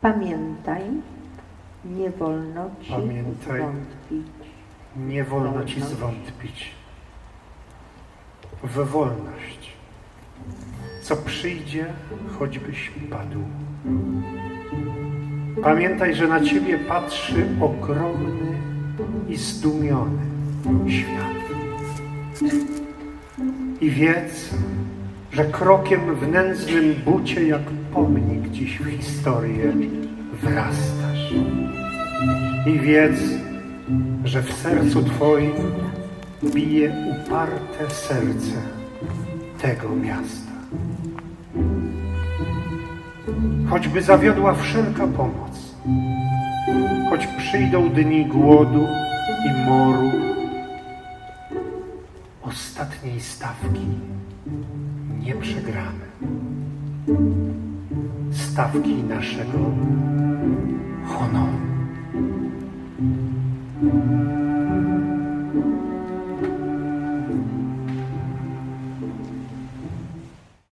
Pamiętaj, nie wolno ci Pamiętaj. zwątpić. Nie wolno ci zwątpić w wolność. Co przyjdzie, choćbyś padł. Pamiętaj, że na ciebie patrzy ogromny i zdumiony świat. I wiedz, że krokiem w nędznym bucie jak pomnik dziś w historię wrastasz. I wiedz, że w sercu Twoim bije uparte serce tego miasta. Choćby zawiodła wszelka pomoc, choć przyjdą dni głodu i moru, ostatniej stawki nie przegramy stawki naszego honoru.